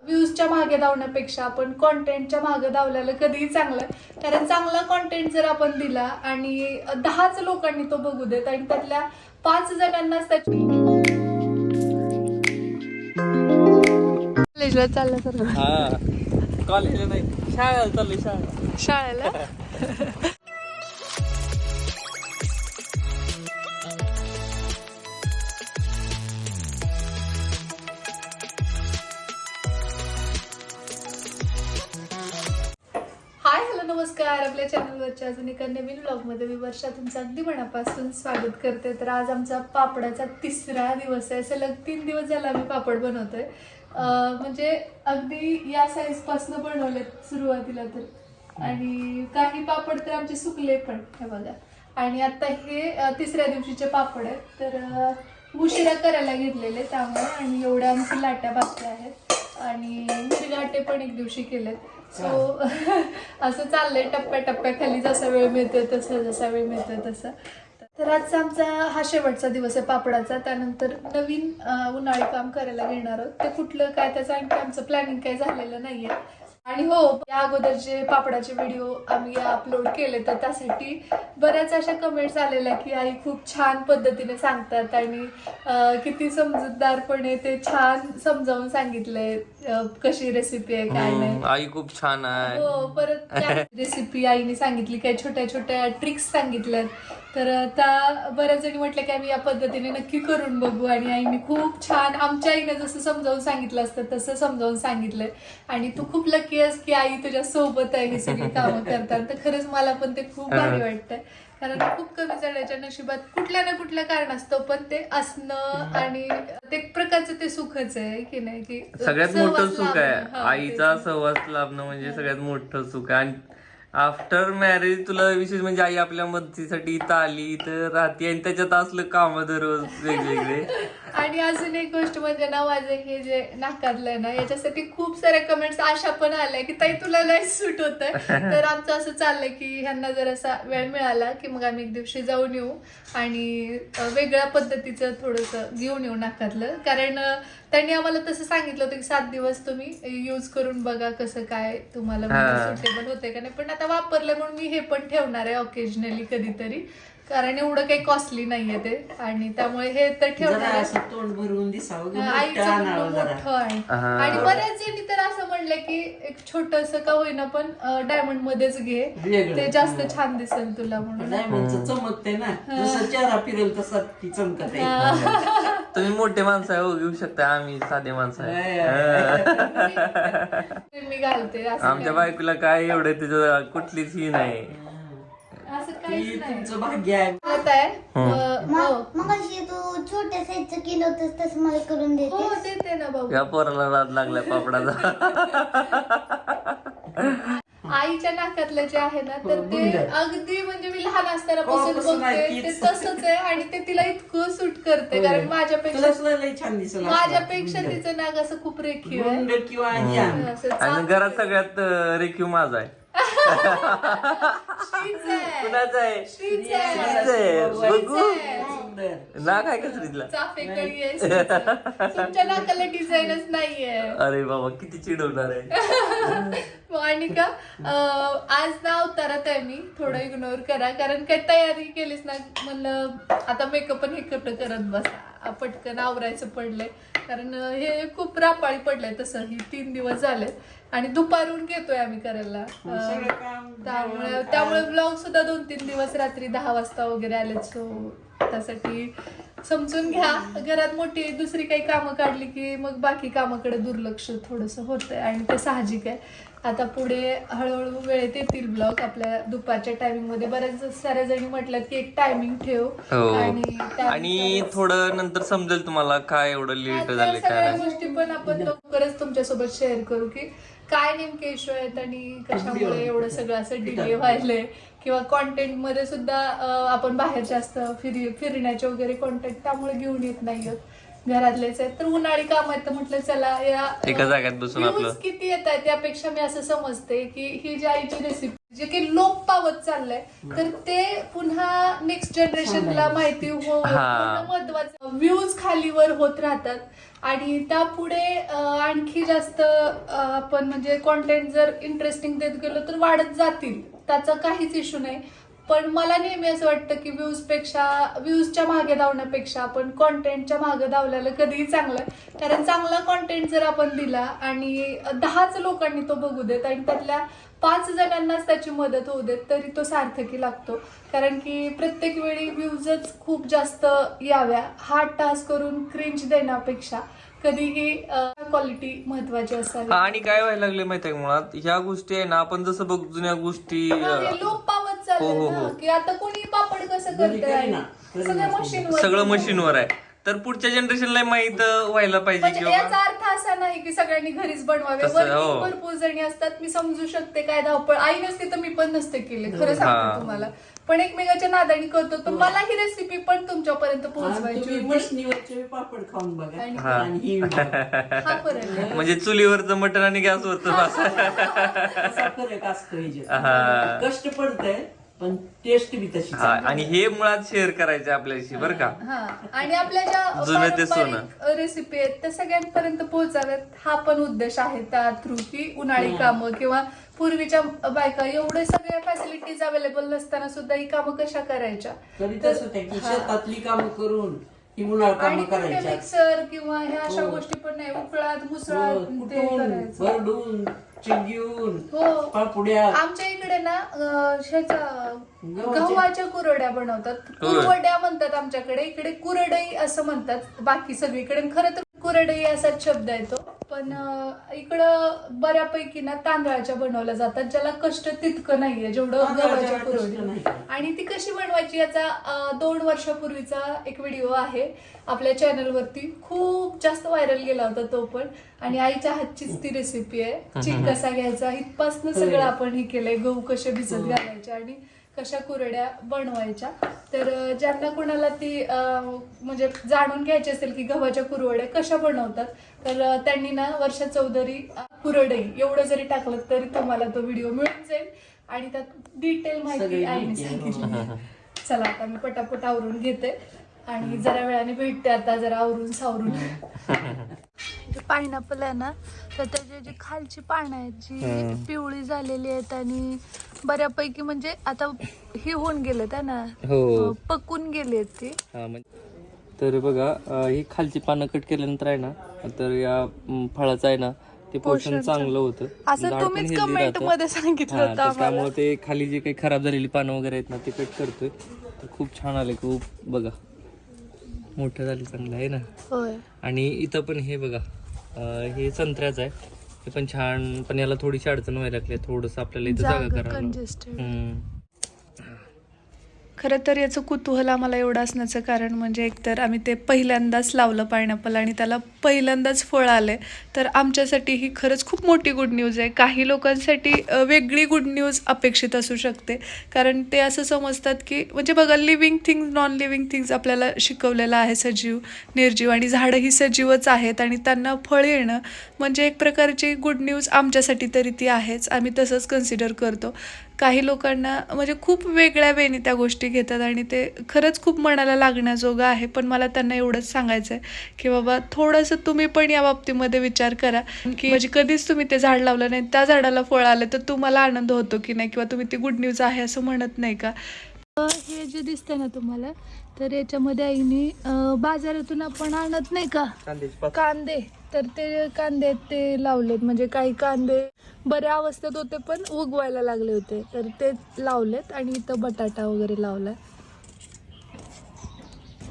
व्ह्यूजच्या मागे धावण्यापेक्षा आपण कॉन्टेंटच्या मागे धावलेलं कधीही चांगलं कारण चांगला कॉन्टेंट जर आपण दिला आणि दहाच लोकांनी तो बघू देत आणि त्यातल्या पाच जणांनाच कॉलेजला चाललं सर हा. कॉलेजला नाही शाळेला चालली शाळा शाळेला? नमस्कार. आपल्या चॅनलवरच्या अजून एका नवीन ब्लॉगमध्ये मी वर्षा तुमचं अगदी मनापासून स्वागत करते. तर आज आमचा पापडाचा तिसरा दिवस आहे. सलग तीन दिवस झाला आम्ही पापड बनवतोय. म्हणजे अगदी या साईजपासून बनवलेत सुरुवातीला तर. आणि काही पापड तर आमचे सुकले पण हे बघा. आणि आता हे तिसऱ्या दिवशीचे पापड आहेत. तर उशिरा करायला घेतलेले त्यामुळे आणि एवढ्या आमच्या लाट्या बाकी आहेत. आणि मिरगाटे पण एक दिवशी केलेत. सो असं चाललंय टप्प्याटप्प्याखाली जसा वेळ मिळतोय तसं जसा वेळ मिळतोय तसं. तर आजचा आमचा हा शेवटचा दिवस आहे पापडाचा. त्यानंतर नवीन उन्हाळी काम करायला घेणार आहोत. ते कुठलं काय त्याचं आणखी आमचं प्लॅनिंग काही झालेलं नाहीये. आणि हो या अगोदरचे पापडाचे व्हिडिओ आम्ही अपलोड केले तर त्यासाठी बऱ्याच अशा कमेंट्स आलेल्या की आई खूप छान पद्धतीने सांगतात आणि किती समजूतदारपणे ते छान समजावून सांगितलंय कशी रेसिपी आहे काय नाही. आई खूप छान आहे. हो परत रेसिपी आईने सांगितली काही छोट्या छोट्या ट्रिक्स सांगितल्यात. तर त्या बऱ्याच जणी म्हटलं की आम्ही या पद्धतीने नक्की करून बघू. आणि आईने खूप छान आमच्या आईने जसं समजावून सांगितलं असतं तसं समजावून सांगितलंय. आणि तू खूप लकी आहेस की आई तुझ्या सोबत आहे ही सगळी कामं करतात. तर खरंच मला पण ते खूप भारी वाटतंय. कारण खूप कमी जणांच्या नशिबात कुठल्या ना कुठल्या कारणास्तव पण ते असणं आणि ते एक प्रकारचं ते सुखच आहे की नाही की सगळ्यात मोठं सुख. आहे. आईचा. सहवास लाभणं म्हणजे सगळ्यात मोठं सुख आहे. आणि आफ्टर मॅरेज तुला विशेष म्हणजे आई आपल्या मदतीसाठी इथं आली तर राहते आणि त्याच्यात असलं काम दररोज वेगवेगळे. आणि अजून एक गोष्ट म्हणजे ना माझं हे जे नाकारलंय ना याच्यासाठी खूप साऱ्या कमेंट्स अशा पण आल्या की ताई तुला लय सूट होत तर आमचं असं चाललंय की ह्यांना जर असा वेळ मिळाला की मग आम्ही एक दिवशी जाऊन येऊ आणि वेगळ्या पद्धतीचं थोडंसं घेऊन येऊ नाकातलं कारण त्यांनी आम्हाला तसं सांगितलं होतं की सात दिवस तुम्ही यूज करून बघा कसं काय तुम्हाला. सुटेबल होते का नाही. पण आता वापरलं म्हणून मी हे पण ठेवणार आहे ऑकेजनली कधीतरी. कारण एवढं काही कॉस्टली नाहीये ते. आणि त्यामुळे हे तर जरा असं तोंड भरून दिसावं ग, मोठं आईचं आणावं म्हणणं जरा. मोठं आहे. हा. आणि बऱ्याच जणी तर असं म्हणलं की एक छोटस का होईना पण डायमंड मध्येच घे. वेगळं. ते जास्त छान दिसेल तुला म्हणून. डायमंडचं चमकते ना. जसं चेहरा फिरेल तसा ती चमकत आहे. तुम्ही मोठे माणसं आहे हो घेऊ शकता. आम्ही साधे माणसं आहे. ते मी घालते असं आमच्या बायकोला काय एवढं तिचं कुठलीच ही नाही. असं ती काहीच नाही तुमचं भाग्य आहे आता आहे अं, हो. मग अशी तू छोट्या साईजचं केलं होतं तसं मला करून देते हो देते ना भाऊ या पोराला रात लागलाय पापडाचा आईच्या नाकातलं जे आहे ना तर हो, ते. अगदी म्हणजे मी लहान असताना पासून कवापासून बघते ते. तसंच आहे आणि ते तिला इतकं सूट करते कारण माझ्यापेक्षा तुला सुद्धा लई छान दिसेल असं. माझ्यापेक्षा. तिचं नाक असं खूप रेखीव आहे गुंड किंवा. असं आणि घरात सगळ्यात अं, रेखीव माझा आहे. कुणाचा आहे श्रीच. आहे. बघू सुंदर. नाक आहे का आहे श्रीचं. तुमच्या नाकाला डिझाईनच नाहीये. अरे बाबा किती चिडवणार आहे. आणि का अं, आज ना अवतारात आहे मी. थोडं इग्नोर करा. कारण काय तयारी केलीस ना म्हणलं आता मेकअप पण हे कुठं करत बसा. पटकन आवरायचं पडलंय. कारण अं, हे खूप रापाळी पडलंय तसं. ही तीन दिवस झाले आणि दुपारून घेतोय आम्ही करायला. अं, सगळं काम त्यामुळे त्यामुळे ब्लॉग सुद्धा दोन तीन दिवस रात्री दहा वाजता वगैरे आले सो त्यासाठी समजून घ्या. घरात मोठी दुसरी काही कामं काढली की मग बाकी कामाकडे दुर्लक्ष थोडंसं होतंय आणि ते साहजिक आहे. आता पुढे हळूहळू वेळेत येतील ब्लॉग आपल्या दुपारच्या टायमिंगमध्ये बऱ्याच साऱ्या जणी म्हटलं की एक टायमिंग ठेव. हो. आणि त्यानुसार- आणि थोडं नंतर समजेल तुम्हाला काय एवढं लेट त्या झाले काय सगळ्या नाही. गोष्टी पण आपण लवकरच तुमच्यासोबत शेअर करू की काय नेमके इश्यू आहेत आणि कशामुळे एवढं सगळं असं डिले व्हायलंय. किंवा कॉन्टेंटमध्ये सुद्धा अं, आपण बाहेर जास्त फिरी फिरण्याचे वगैरे कॉन्टेंट त्यामुळे घेऊन येत नाही आहोत घरातलेच आहेत. तर उन्हाळी काम आहेत तर म्हटलं चला या एका जाग्यात बसून views. किती येत आहेत त्यापेक्षा मी असं समजते की ही जी आईची रेसिपी जे की लोप पावत चाललंय तर ते पुन्हा नेक्स्ट जनरेशनला माहिती हो. हा. महत्वाचं व्ह्यूज खालीवर होत राहतात. आणि त्यापुढे अं, आणखी जास्त अं, आपण म्हणजे कॉन्टेंट जर इंटरेस्टिंग देत गेलो तर वाढत जातील. त्याचा काहीच इश्यू नाही. पण मला नेहमी असं वाटतं की व्ह्यूजपेक्षा व्ह्यूजच्या मागे धावण्यापेक्षा आपण कॉन्टेंटच्या मागे धावलेलं कधीही चांगलं आहे. कारण चांगला कॉन्टेंट जर आपण दिला आणि दहाच लोकांनी तो बघू देत आणि त्यातल्या पाच जणांनाच त्याची मदत होऊ देत तरी तो सार्थकी लागतो. कारण की प्रत्येक वेळी व्ह्यूजच खूप जास्त याव्या हा टास्क करून क्रिंज देण्यापेक्षा कधीही क्वालिटी महत्वाची असावी. आणि काय व्हायला लागले माहिती आहे मुळात? ह्या गोष्टी आहे ना आपण जसं बघ जुन्या गोष्टी हा, हे हो, ना. की आता कोणी पापड कसं घरी करतंय करीना. करीना. सगळं मशीनवर सगळं मशीनवर आहे तर पुढच्या जनरेशनला माहीत व्हायला पाहिजे म्हणजे याचा अर्थ असा नाही की सगळ्यांनी घरीच बनवावे तसं. भरपूर जणी असतात मी समजू शकते काय धावपळ आई नसते तर मी पण नसते केले खरं सांगते. तुम्हाला पण एकमेकाच्या नादानी करतो पण मला ही रेसिपी पण तुमच्यापर्यंत पोहोचवायची तुम्ही होती. मशनीवरचे पापड खाऊन बघा. आणि- आणि ही हा फरक आहे. म्हणजे चुलीवरचं मटण आणि गॅसवरचं भात असा फरक असतो ह्याच्यात. हा. कष्ट पडतंय पण टेस्ट बी तशी हा आणि हे मुळात शेअर करायचे आपल्याशी बरं का? हा आणि आपल्या ज्या जुनं ते सोनं. रेसिपी आहेत त्या सगळ्यांपर्यंत पोहोचाव्यात. हा पण उद्देश आहे त्या थ्रू की उन्हाळी कामं किंवा पूर्वीच्या बायका एवढे सगळ्या फॅसिलिटीज अवेलेबल नसताना सुद्धा ही कामं कशा करायच्या? करीतच होत्या की शेतातली कामं करून ही उन्हाळ आणि कामं कुठे करायच्या. मिक्सर किंवा ह्या अशा हो. गोष्टी पण नाही उकळात मुसळात हो, ते कुटून करायचं. भरडून हो. पापुड्या. आमच्या इकडे ना अं, ह्याच्या गव्हाच्या- गव्हाच्या कुरड्या बनवतात. कुरवड्या म्हणतात आमच्याकडे. इकडे कुरडई असं म्हणतात बाकी सगळीकडे. खरं तर कुरडई असाच शब्द येतो. पण इकडं बऱ्यापैकी ना तांदळाच्या बनवल्या जातात ज्याला कष्ट तितकं नाहीये जेवढं गव्हाच्या नाही. आणि ती कशी बनवायची याचा दोन वर्षापूर्वीचा एक व्हिडिओ आहे आपल्या चॅनलवरती. खूप जास्त व्हायरल गेला होता तो पण. आणि आईच्या हातचीच ती रेसिपी आहे. चीक कसा घ्यायचा इथपासनं सगळं आपण हे केलंय गहू कसे भिजत घालायचे आणि कशा कुरड्या बनवायच्या. तर ज्यांना कोणाला ती म्हणजे जाणून घ्यायची असेल की गव्हाच्या कुरवड्या कशा बनवतात तर त्यांनी ना वर्षा चौधरी कुरडई एवढं जरी टाकलं तरी तुम्हाला तो व्हिडिओ मिळून जाईल. आणि त्यात डिटेल माहिती आईने आहे, सांगितली. चला आता मी पटापट आवरून घेते. आणि जरा वेळाने भेटते आता जरा आवरून सावरून. पायनॅपल आहे ना तर त्याची जी खालची पानं आहेत जी पिवळी झालेली आहेत आणि बऱ्यापैकी म्हणजे आता ही होऊन गेलेत आहे ना? हो. पकून गेली आहेत ती. हा, तर बघा ही खालची पानं कट केल्यानंतर आहे ना तर या फळाचं आहे ना ते पोषण चांगलं होतं. असं तुम्हीच कमेंट. मध्ये सांगितलं त्यामुळे ते खाली जे काही खराब झालेली पानं वगैरे आहेत ना ते कट करतोय. तर खूप छान आले खूप बघा. मोठं झाले चांगलं आहे ना? आणि इथं पण हे बघा हे संत्र्याचं आहे. हे पण छान पण याला थोडीशी अडचण व्हायला लागली थोडस आपल्याला इथं जागा करावं. हम्म. खरं तर याचं कुतूहल आम्हाला एवढं असण्याचं कारण म्हणजे एकतर आम्ही ते पहिल्यांदाच लावलं पायनॅपल आणि त्याला पहिल्यांदाच फळ आले तर आमच्यासाठी ही खरंच खूप मोठी गुड न्यूज आहे. काही लोकांसाठी वेगळी गुड न्यूज अपेक्षित असू शकते. कारण ते असं समजतात की म्हणजे बघा living things non living things आपल्याला शिकवलेलं आहे सजीव निर्जीव आणि झाडं ही सजीवच आहेत आणि त्यांना फळ येणं म्हणजे एक प्रकारची गुड न्यूज आमच्यासाठी तरी ती आहेच. आम्ही तसंच कन्सिडर करतो. काही लोकांना म्हणजे खूप वेगळ्या वेळी त्या गोष्टी घेतात आणि ते खरंच खूप मनाला लागण्याजोगं आहे. पण मला त्यांना एवढंच सांगायचं आहे की बाबा थोडंसं तुम्ही पण या बाबतीमध्ये विचार करा. की म्हणजे कधीच तुम्ही ते झाड लावलं नाही. त्या झाडाला फळ आलं तर तुम्हाला आनंद होतो की नाही? किंवा तुम्ही ती गुड न्यूज आहे असं म्हणत नाही का? हे जे दिसतंय ना तुम्हाला तर याच्यामध्ये आईने बाजारातून आपण आणत नाही का? कांदे. तर ते कांदे ते लावलेत. म्हणजे काही कांदे बऱ्या अवस्थेत होते पण उगवायला लागले होते. तर ते लावलेत आणि इथं बटाटा वगैरे लावलाय.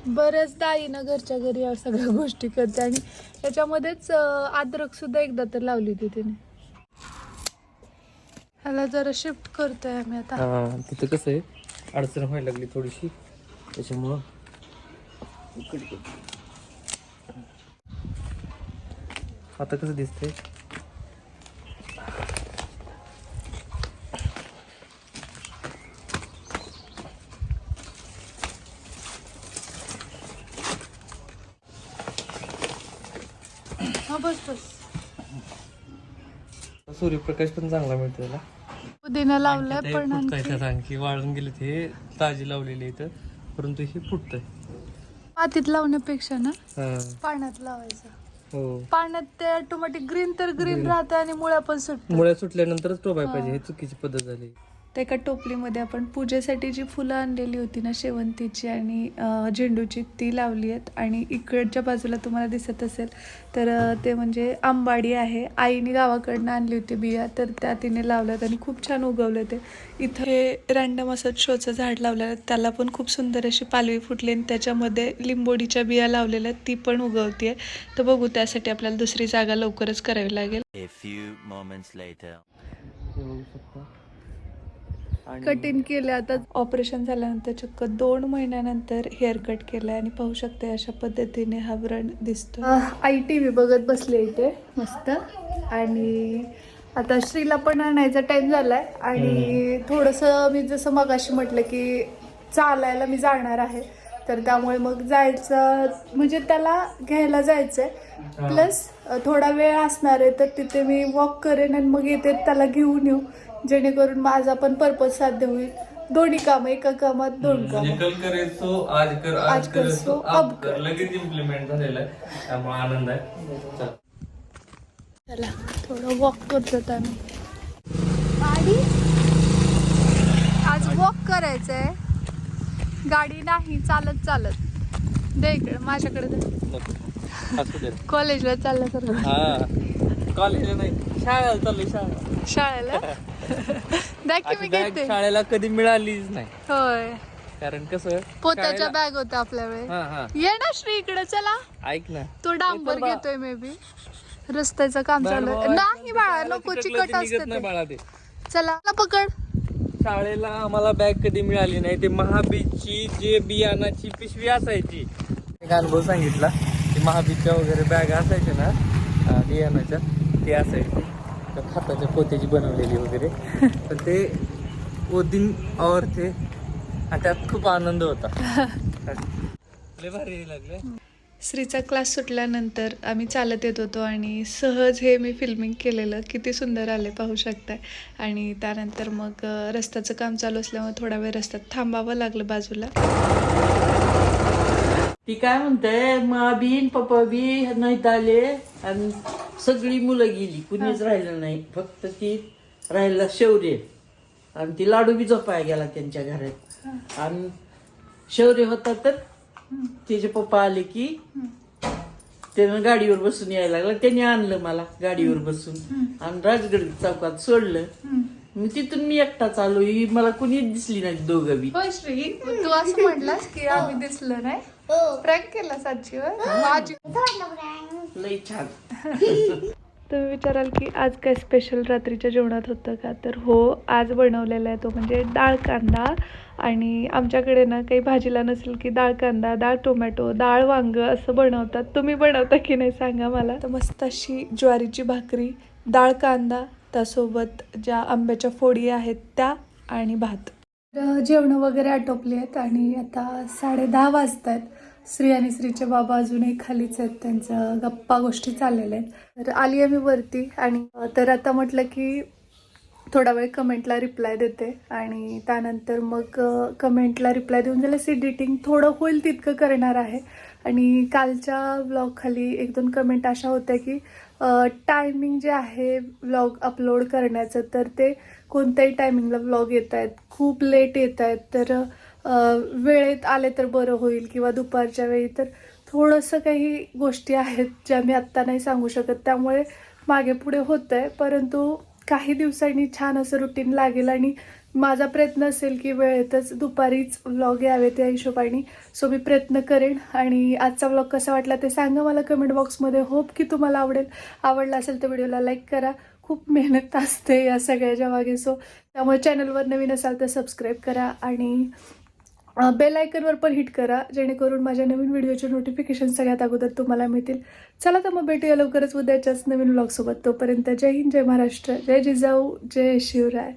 बऱ्याचदा आई ना घरच्या घरी या सगळ्या गोष्टी करते आणि त्याच्यामध्येच अद्रक सुद्धा एकदा तर लावली होती तिने. ह्याला जरा शिफ्ट करतोय आम्ही आता. हा, तिथं कसं आहे? अडचण व्हायला लागली थोडीशी. त्याच्यामुळं इकडे. आता कसं दिसतंय? हा बस बस. सूर्यप्रकाश पण चांगला मिळतो त्याला पुदिना लावलाय पण आणखी आणखी वाळून गेले ते ताजी लावलेली इथं. परंतु हे फुटतंय. मातीत लावण्यापेक्षा ना हा. पाण्यात लावायचं. हो. पाण्यात ते ऑटोमॅटिक ग्रीन तर ग्रीन राहतं आणि मुळ्या पण सुटतात. मुळ्या सुटल्यानंतरच टोबाय पाहिजे हे चुकीची पद्धत झाली. त्या एका टोपलीमध्ये आपण पूजेसाठी जी फुलं आणलेली होती ना शेवंतीची आणि झेंडूची ती लावली आहेत. आणि इकडच्या बाजूला तुम्हाला दिसत असेल तर ते म्हणजे आंबाडी आहे. आईने गावाकडनं आणली होती बिया तर त्या तिने लावल्यात आणि खूप छान उगवलं ते. इथं हे रँडम असं शोचं झाड लावलेलं आहे. त्याला पण खूप सुंदर अशी पालवी फुटली आणि त्याच्यामध्ये लिंबोडीच्या बिया लावलेल्या आहेत. ती पण उगवते तर बघू त्यासाठी आपल्याला दुसरी जागा लवकरच करावी लागेल A few moments later. हे बघू शकता आणि कटिंग केलं. आता ऑपरेशन झाल्यानंतर चक्क दोन महिन्यानंतर हेअर कट केलंय आणि पाहू शकते अशा पद्धतीने हा व्रण दिसतो आई टी व्ही बघत बसले इथे मस्त. आणि आता श्रीला पण आणायचा टाइम झालाय. आणि थोडंसं मी जसं मगाशी म्हटलं की चालायला मी जाणार आहे. तर त्यामुळे मग जायचं म्हणजे त्याला घ्यायला जायचंय. प्लस थोडा वेळ असणार आहे तर तिथे मी वॉक करेन आणि मग येते त्याला घेऊन येऊ. जेणेकरून माझा पण पर्पज साध्य होईल. दोन्ही कामं एका कामात दोन म्हणजे कामं. कल करे सो आज कर आज आज कर करे सो सो अब कर लगेच इम्प्लिमेंट झालेलं आहे. त्यामुळे आनंद आहे. चला. चला थोडं वॉक करतो आम्ही. गाडी? आज वॉक करायचंय. गाडी नाही चालत चालत. दे इकडे माझ्याकडे दे. कॉलेजला चालल्यासारखं हा. कॉलेजला नाही. शाळेला चालू शाळा शाळेला? मी घेते. शाळेला कधी मिळालीच नाही. होय. कारण कसं पोत्याच्या शाळेला- बॅग होत्या आपल्या वेळेस हा हा. ये ना श्री इकडे चला. ऐक ना. तो डांबर बा. घेतोय मे बी रस्त्याचं काम चालू आहे. नाही बाळा शाळेला नको चिकट ते निघत असते नाही ते. बाळा ते. चला चला पकड. शाळेला आम्हाला बॅग कधी मिळाली नाही. ते महाबीजची जे बियाणाची पिशवी असायची. एक अनुभव सांगितला महाबीजच्या वगैरे बॅग असायचे ना अं, बियाणाच्या ते असायचे. त्या खताच्या पोत्याची बनवलेली वगैरे. तर ते ओदिन और ते आणि त्यात खूप आनंद होता. लय भारी लागले. श्रीचा क्लास सुटल्यानंतर आम्ही चालत येत होतो आणि सहज हे मी फिल्मिंग केलेलं. किती सुंदर आले पाहू शकताय. आणि त्यानंतर मग रस्त्याचं काम चालू असल्यामुळे थोडा वेळ रस्त्यात थांबावं लागलं बाजूला. ती काय म्हणते मा बीन पप्पा बी नाहीत आले. आणि सगळी मुलं गेली. कुणीच राहिलं नाही. फक्त ती राहिला शौर्य आणि ती लाडू बी झोपाय गेला त्यांच्या घरात आणि शौर्य होता तर तिचे पप्पा आले की त्यानं गाडीवर बसून यायला लागला. त्यांनी आणलं मला गाडीवर बसून. आणि राजगड चौकात सोडलं. मग तिथून मी एकटाच आलो ही मला कुणीच दिसली नाही दोघं बी. तू असं म्हटलास की आम्ही दिसलो नाही. प्रँक केला सातशीवर माझी लई छान. तुम्ही विचाराल की आज काय स्पेशल रात्रीच्या जेवणात होतं का? तर हो आज बनवलेला आहे तो म्हणजे डाळ कांदा आणि आमच्याकडे ना काही भाजीला नसेल की डाळ कांदा डाळ टोमॅटो डाळ वांग असं बनवतात. तुम्ही बनवता की नाही सांगा मला. तर मस्त अशी ज्वारीची भाकरी डाळ कांदा त्यासोबत ज्या आंब्याच्या फोडी आहेत त्या आणि भात. जेवणं वगैरे आटोपली आहेत आणि आता साडे दहा वाजत आहेत श्री आणि श्रीचे बाबा अजूनही खालीच आहेत. त्यांचं गप्पा गोष्टी चाललेल्या आहेत. तर आली आहे मी वरती आणि तर आता म्हटलं की थोडा वेळ कमेंटला रिप्लाय देते आणि त्यानंतर मग कमेंटला रिप्लाय देऊन झालं एडिटिंग थोडं होईल तितकं करणार आहे. आणि कालच्या ब्लॉगखाली एक दोन कमेंट अशा होत्या की टायमिंग जे आहे व्लॉग अपलोड करण्याचं तर ते कोणत्याही टायमिंगला व्लॉग येत आहेत खूप लेट येत आहेत तर वेळेत आले तर बरं होईल किंवा दुपारच्या वेळी तर थोडंसं काही गोष्टी आहेत ज्या मी आत्ता नाही सांगू शकत. त्यामुळे मागे पुढे होतं आहे परंतु काही दिवसांनी छान असं रुटीन लागेल आणि माझा प्रयत्न असेल की वेळेतच दुपारीच व्लॉग यावे त्या हिशोबाने. सो मी प्रयत्न करेन आणि आजचा व्लॉग कसा वाटला ते सांगा मला कमेंट बॉक्समध्ये होप की तुम्हाला आवडेल. आवडला असेल तर व्हिडिओला लाईक करा. खूप मेहनत असते या सगळ्याच्या मागे. सो त्यामुळे चॅनलवर नवीन असाल तर सबस्क्राईब करा आणि बेल आयकनवर पण हिट करा जेणेकरून माझ्या नवीन व्हिडिओचे नोटिफिकेशन सगळ्यात अगोदर तुम्हाला मिळतील. चला तर मग भेटूया लवकरच उद्याच्याच नवीन ब्लॉगसोबत तोपर्यंत जय हिंद जय महाराष्ट्र जय जिजाऊ जय शिवराय.